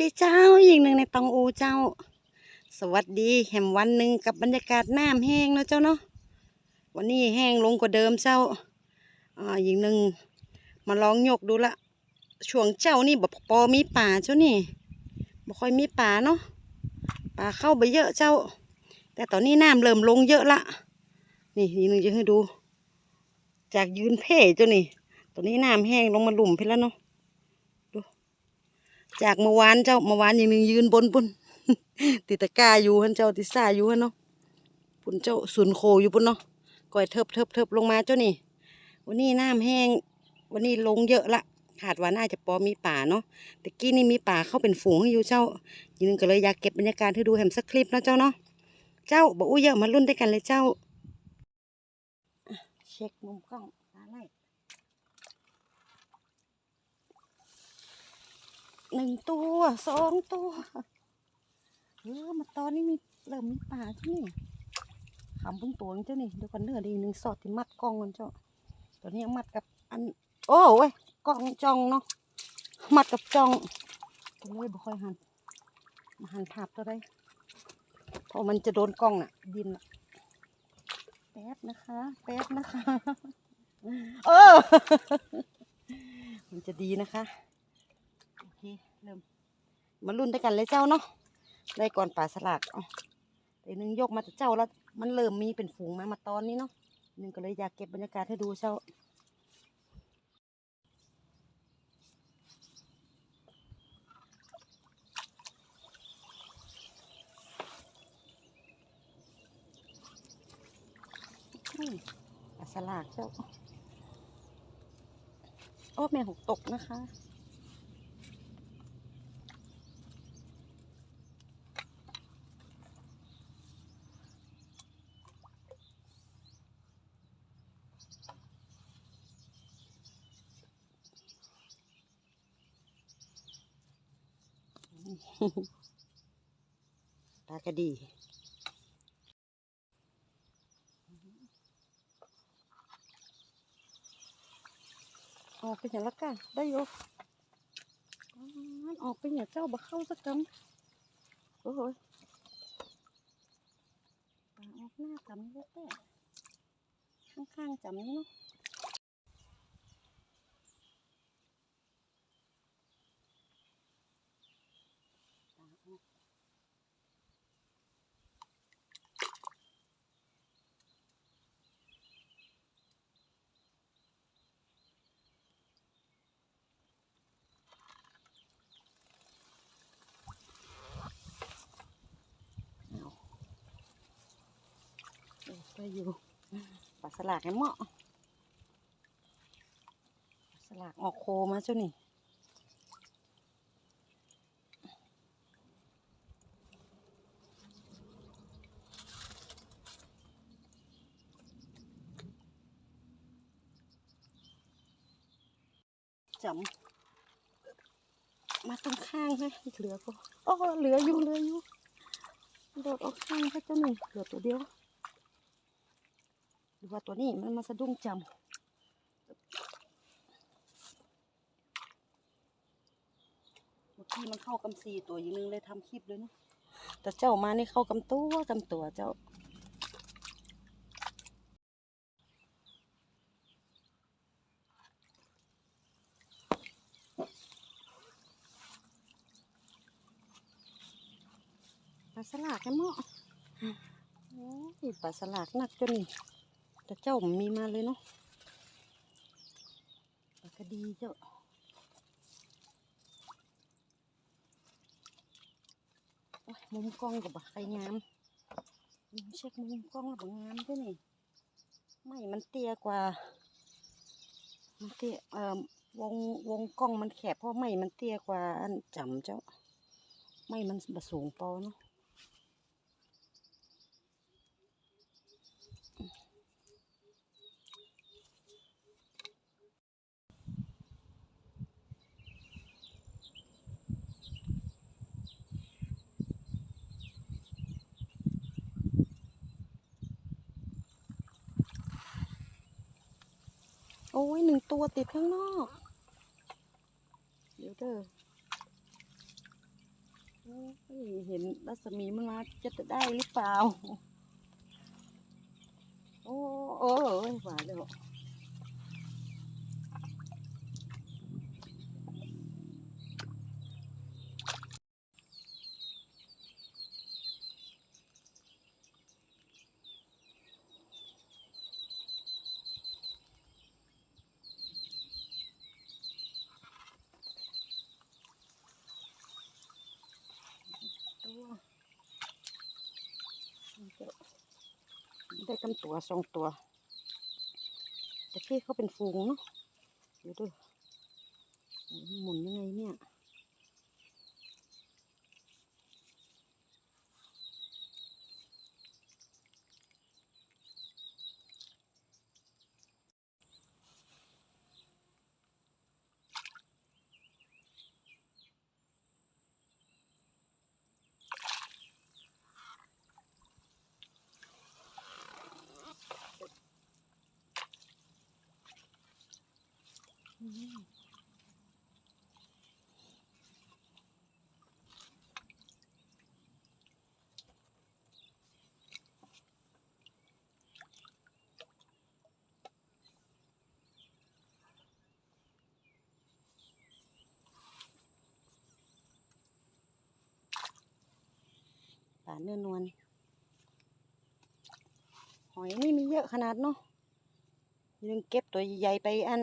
ดีเจ้าอีกหนึ่งในตองอูเจ้า สวัสดีแห่มวันหนึ่งกับบรรยากาศน้ำแห้งเนาะเจ้าเนาะวันนี้แห้งลงกว่าเดิมเจ้าอ่าอีกหนึ่งมาลองยกดูละช่วงเจ้านี่แบบปอมีป่าเจ้านี่บ่ค่อยมีป่าเนาะป่าเข้าไปเยอะเจ้า แต่ตอนนี้น้ำเริ่มลงเยอะละนี่อีกหนึ่งจะให้ดู จากยืนเพ่เจ้านี่ตอนนี้น้ำแห้งลงมาหลุมไปแล้วเนาะ จากเมื่อวานเจ้าเมื่อวานยังหนึ่งยืนบนปุ่นติตะก้าอยู่ฮันเจ้าติดซ่าอยู่ฮันเนาะปุ่นเจ้าสุนโคอยู่ปุ่นเนาะก่อยเทิบเทิบเทิบลงมาเจ้านี่ วันนี้น้ำแห้ง วันนี้ลงเยอะละขาดว่าน่าจะปอมีป่าเนาะแต่กี้นี่มีป่าเข้าเป็นฝูงให้อยู่เจ้ายืนก็เลยอยากเก็บบรรยากาศให้ดูแหมสักคลิปนะเจ้าเนาะเจ้าบอกอู้เยอะมารุ่นด้วยกันเลยเจ้า เช็คมุมกล้องตาไล่ หนึ่งตัวสองตัวเออมาตอนนี้มีเริ่มมีป่าที่นี่ขำเพิ่งตัวเจ้านี่เดี๋ยวกันเนื้อดีหนึ่งสอดที่มัดกล้องกันเจ้าตัวนี้มัดกับอัน โอ้ยกล้องจองเนาะมัดกับจองตัวเลยบ่ค่อยหันมาหันภาพตัวได้เพราะมันจะโดนกล้องน่ะ ดินน่ะแป๊บนะคะแป๊บนะคะ เออ มันจะดีนะคะ มาลุ้นด้วยกันเลยเจ้าเนาะได้ก่อนป่าสลัดเอาแต่หนึ่งยกมาแต่เจ้าแล้ว มันเริ่มมีเป็นฝูงมามาตอนนี้เนาะหนึ่งก็เลยอยากเก็บบรรยากาศให้ดูเจ้าป่าสลัดเจ้า โอ้แม่หกตกนะคะ ตากระดีออกไปอย่างละกันได้ยู่อ๋ออกไปอย่างเจ้าบ่เข้าสักกำโอ้โหออกหน้ากำนี่แต่ข้างๆจำนี่เนาะปลาออกเอาเออ ได้อยู่ปลาสลากไอ้เหมาะปลาสลากออกโคมาเจ้านี่ จำมาตรงข้างนะเหลือก็โอ้เหลืออยู่เหลืออยู่โดดออกข้างแค่ตัวหนึ่งเหลือตัวเดียวหรือว่าตัวนี้มันมาสะดุ้งจำเมื่อกี้มันเข้ากำซีตัวอย่างหนึงเลยทำคลิปเลยเนาะแต่เจ้ามานี่เข้ากำตัวกำตัวเจ้า ป ลาสลากแกเหมาะโอ้ยปลาสลากหนักจนนี่แต่เจ้ามันมีมาเลยเนาะปลากระดีเจ้าโอ้ยมุมกล้องกับใครงามอืมเช็คมุมกล้องแล้วบงามด้วยนี่ไม่มันเตี้ยกว่า มันเตี้ยเอ่อวงวงกล้องมันแคบเพราะไม่มันเตี้ยกว่าอันจำเจ้า ไม่มันบสูงพอเนาะ อ้ยหนึ่งตัวติดข้างนอก เดี๋ยวเด้ออเห็นรัศมีมันมาจะได้หรือเปล่า โอ้โอ้ยหวานเลยเหรอตัว ได้ตั้งตัวสองตัว แต่ที่เขาเป็นฟูงเนาะเดี๋ยวดูหมุนยังไงเนี่ย ปลาเนื้อนวลหอยนี่มีเยอะขนาดเนาะยังเก็บตัวใหญ่ไปอัน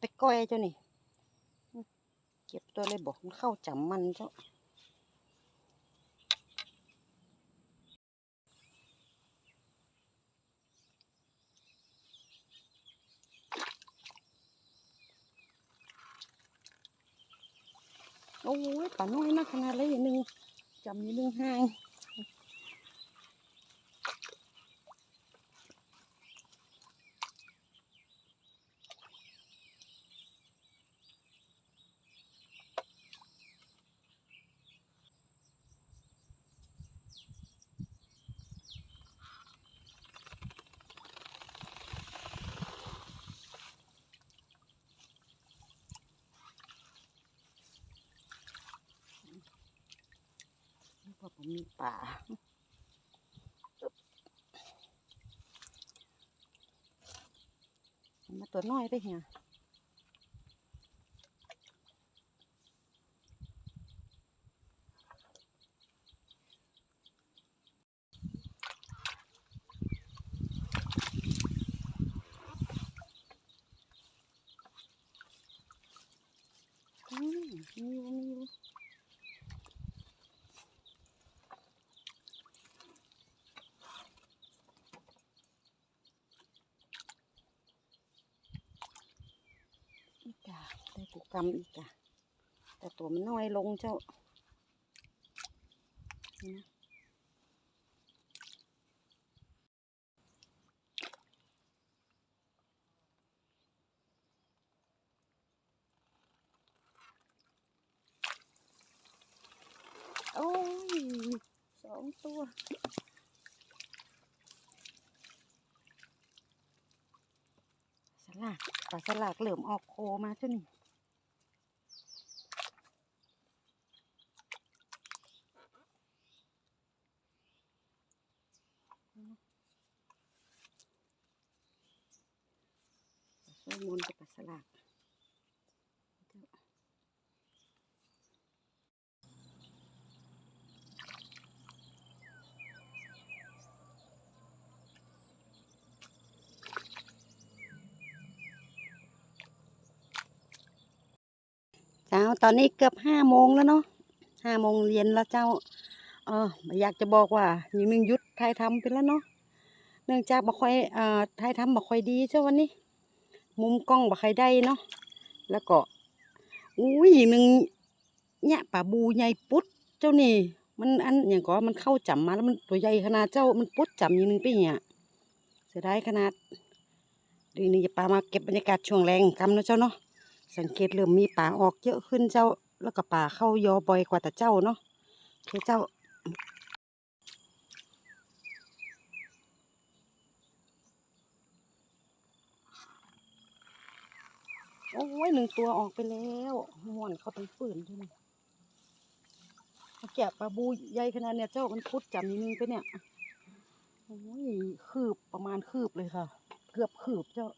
ไปก้อยเจ้านี่เก็บตัวเลยบอกมันเข้าจำมันเจ้าโอ้ยปลาน้อยมากขนาดเลยหนึ่งจำอยู่หนึ่งห้าง เพราะ ผมมีป่ามาตัวน้อยไปเหี่ยอืมมีอยู่มีอยู่ อีกาได้กุกำอีกาแต่ตัวมันน้อยลงเจ้านะโอ้ยสองตัว สลาก หลากเหลือมออกโคมาเจ้านี่ปลาสมนกับปลาสลาก ตอนนี้เกือบห้าโมงแล้วเนาะห้าโมงเย็นแล้วเจ้าเอออยากจะบอกว่าอย่างนึงหยุดถ่ายทำไปแล้วเนาะเนื่องจากบ่ค่อยเอ่อถ่ายทำบ่ค่อยดีเจ้าวันนี้ มุมกล้องบ่ค่อยได้เนาะแล้วก็อุ้ยหนึ่งเนี่ยป่าบูใหญ่ปุ๊ดเจ้านี่มันอันอย่างก็มันเข้าจับมาแล้วมันตัวใหญ่ขนาดเจ้ามันปุ๊ดจับอย่างนึงไปเนี่ยเสียดายขนาดดีนี้จะปามาเก็บบรรยากาศช่วงแรงกำนะเจ้าเนาะ สังเกตเริ่มมีป่าออกเยอะขึ้นเจ้าแล้วก็ป่าเข้ายอบ่อยกว่าแต่เจ้าเนาะโอเคเจ้าโอ้ยหนึ่งตัวออกไปแล้วม่วนเขาเป็นฝืนด้วยแกะปลาบูใหญ่ขนาดเนี้ยเจ้ามันพุดจำนิดนึงไปเนี่ยโอ้ยคืบประมาณคืบเลยค่ะ เกือบคืบเจ้า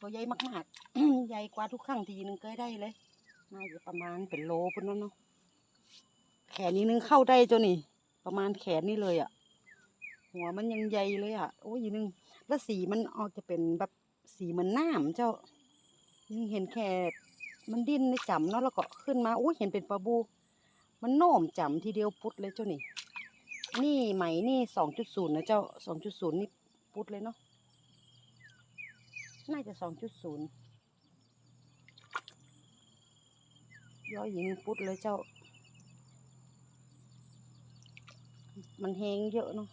ตัวใหญ่มากๆ ใหญ่กว่าทุกครั้งทีนึงเคยได้เลยน่าจะประมาณเป็นโลพุ่นนั่นเนาะแขนนี้นึงเข้าได้เจ้านี่ ประมาณแขนนี่เลยอะ่ะ หัวมันยังใหญ่เลยอะ่ะ โอ้ยนึงแล้วสีมันออกจะเป็นแบบสีเหมือนน้ำเจ้า ยังเห็นแค่มันดิ้นในจำเนาะแล้วก็ขึ้นมาโอ้ยเห็นเป็นปลาบู มันโน่มจำทีเดียวพุดเลยเจ้านี่ นี่ไหมนี่สองจุดศูนย์นะเจ้าสองจุดศูนย์นี่พุดเลยเนาะ น่าจะสองจุดศูนย์ย้อยหญิงพุดเลยเจ้า มันแหงเยอะเนาะ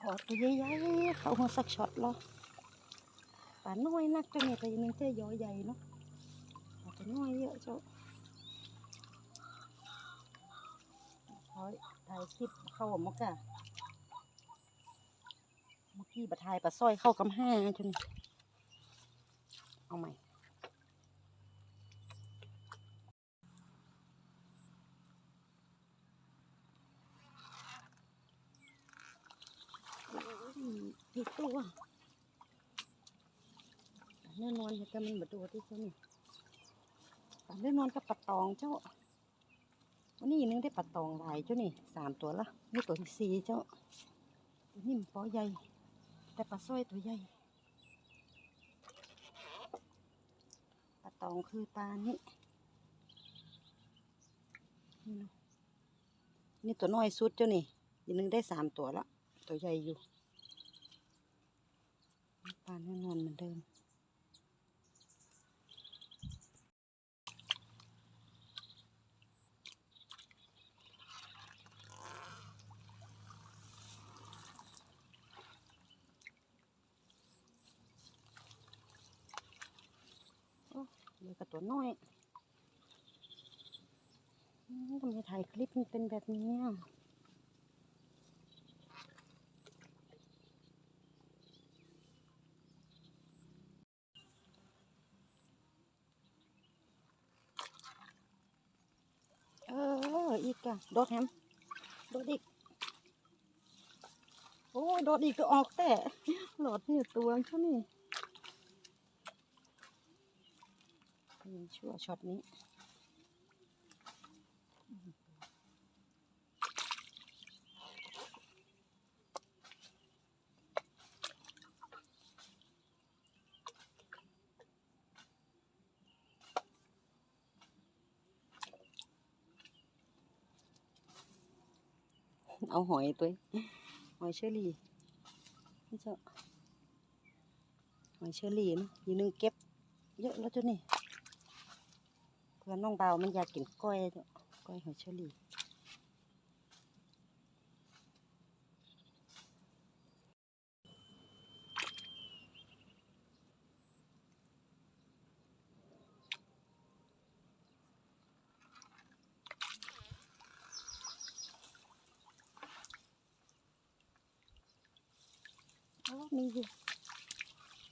ขอตัวใหญ่ๆเขาหัวสักช็อตหรอป่าน้อยนักจังเนี่ยแต่ยังเจ้ยอใหญ่เนาะป่าน้อยเยอะเจ้า ขอถ่ายคลิปเข้าหัวมกะเมื่อกี้บัถ่ายปลาสร้อยเข้ากำห้าจนเอาใหม่ผิดตัวแน่นอนแต่มันมาดูที่เจ้านี่แน่นอนกับปัดตองเจ้า วันนี้นึงได้ปัดตองลายเจ้านี่สามตัวละนี่ตัวที่สี่เจ้าตัวนี้มันปอใหญ่แต่ปลาสร้อยตัวใหญ่ปลาตองคือปลานี่นี่นะนี่ตัวน้อยสุดเจ้านี่อีกนึงได้สามตัวละตัวใหญ่อยู่ปลาแน่นอนเหมือนเดิม โอ้เหลือกับตัวน้อยทำไมถ่ายคลิปมันเป็นแบบนี้เออ อีกอะโดดแฮมโดดอีก โอ้โดดอีกก็ออกแต่หลอดนี่ตัวใช่ไห มยิงชั่วช็อตนี้เอาหอยตัวหอยเชอรี่นี่เจ้าหอยเชอรี่นะยีนึงเก็บเยอะแล้วจ้ะนี่ เพื่อนน้องเบามันอยากกินก้อยจ้ะก้อยหอยเชอรี่โอ้มีอยู่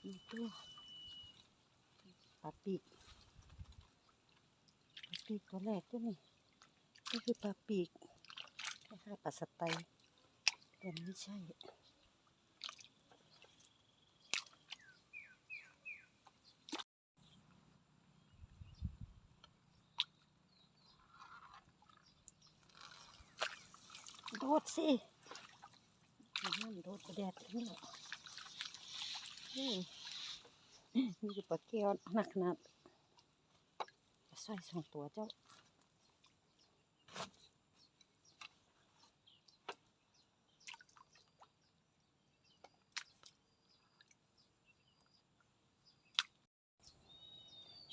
มีตัวปลาปีก ปีกตัวแรกจ้ะนี่นี่คือปลาปีกคล้ายๆปลาสไตแต่ไม่ใช่โดดสินั่นโดดกระแดดนี่นี่นี่คือปลาแก้วหนักขนาดปลา สอยสองตัวเจ้า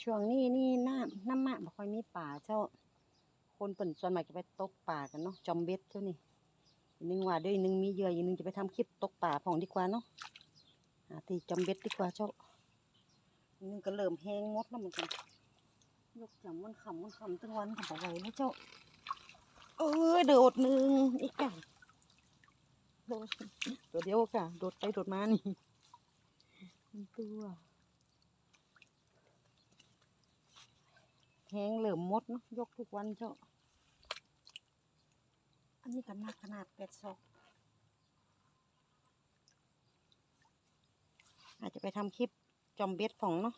ช่วงนี้นี่น้ำน้ำมะบ่ค่อยมีป่าเจ้า คนเปิ่นส่วนมากจะไปตกป่ากันเนาะจอมเบ็ดเจ้านี่อีกหนึงว่าด้วยหนึงมีเยื่ออีกหนึงจะไปทำคลิปตกป่าผ่องดีกว่าเนาะหาตีจอมเบ็ดดีกว่าเจ้าหนึงก็เริ่มแห้งงดแล้วเหมือนกัน ยกจำมันขำมันขำตั้งวันขำบ่ไหวแล้วเจ้า เออโดดหนึ่งอีกไก่โดดตัวเดียวค่ะโดดไปโดดมานี่หนึ่งตัวแหงเหลิมมดเนาะยกทุกวันเจ้า อันนี้กันนักขนาดแปดศอกอาจจะไปทำคลิปจอมเบ็ดของเนาะ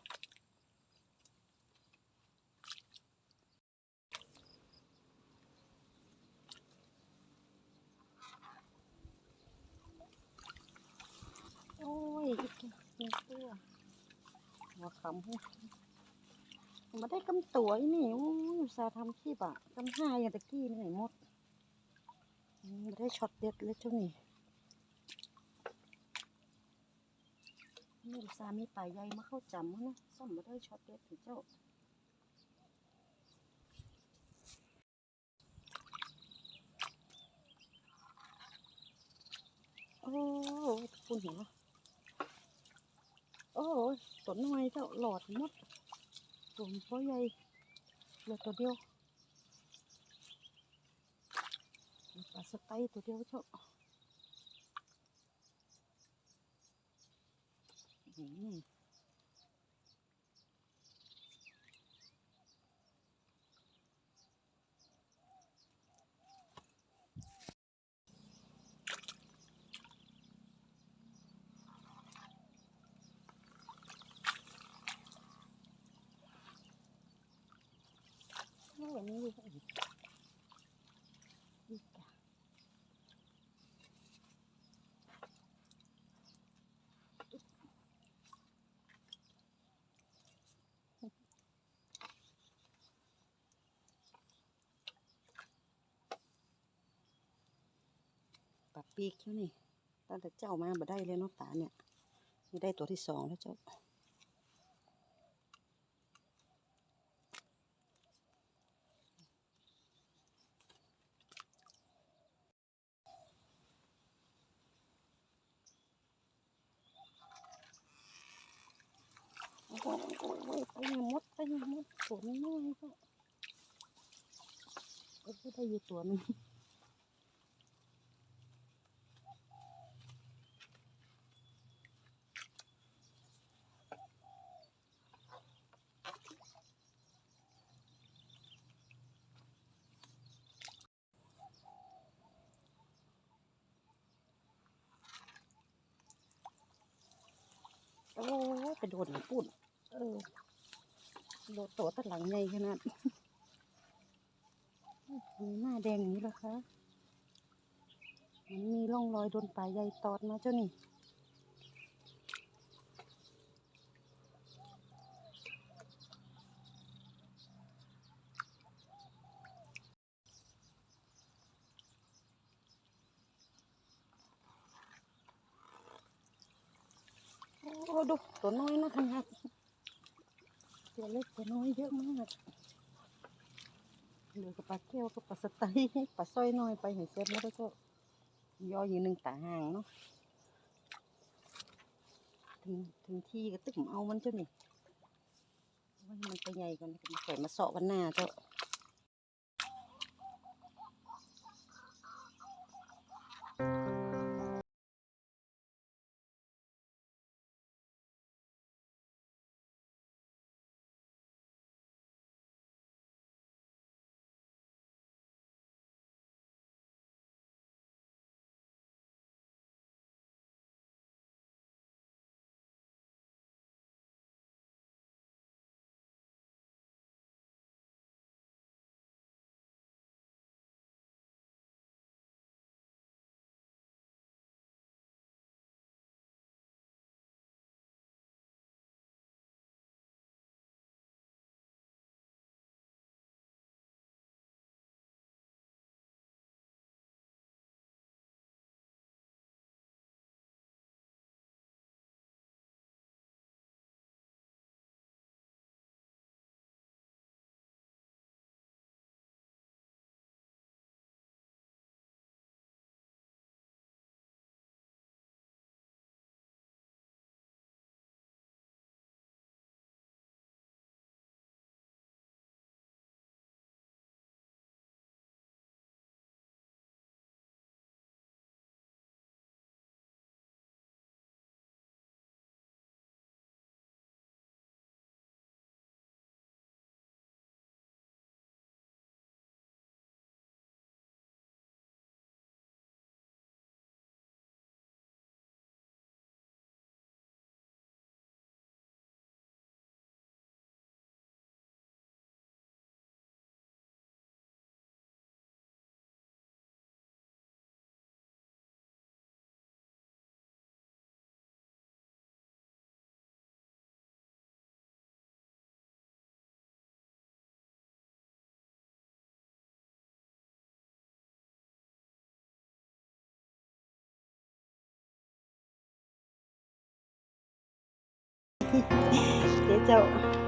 โอ้ยอีกหนึ่ง ตัวหัวขำหูมาได้กำตัวอีนี่โอ้ยอุตสาทำคลิปะกำห้าอย่างตะกี้นี่ไหนหมดมาได้ช็อตเด็ดเลยเจ้านี่นี่อุตสามีป่าใหญ่มาเข้าจำมั้งนะซ่อมมาได้ช็อตเด็ดถึงเจ้าโอ้ยคุณเห็นไหม โอ้ยตัวน้อยเจ้าหลอดมดตัวพ่อใหญ่เหลือตัวเดียวปลาสไตตัวเดียวเจ้าอืมโอ้ยนี่อีกอีกอีกอะ ปีกเจ้านี่ตั้งแต่เจ้ามาบ่ได้เลยเนาะตาเนี่ยนี่ได้ตัวที่สองแล้วเจ้าโอ้โหโอ้ยโอ้ยไปยังมดไปยังมดตัวน้อยก็ก็ได้อยู่ตัวนึง โอ้ไปโดนปุ่นเออโดดตัวตะหลังใหญ่ขนาดมีหน้าแดงอย่างนี้เหรอคะ มันมีร่องรอยโดนปลาใหญ่ตอดมาเจ้านี่ ดูตัวน้อยนะขนาดตัวเล็กตัวน้อยเยอะมากเหลือกับปลาแก้วกับปลาสไตล์ปลาสร้อยน้อยไปเห็นเซ็ตแล้วก็ย่ออยู่หนึ่งต่างห่างเนาะถึงถึงที่ก็ตึกเอามันเจ้านี่มันไปใหญ่กว่านี้ก็มาใส่มาเสาะวันหน้าเจ้า เดี๋ยวเจ้า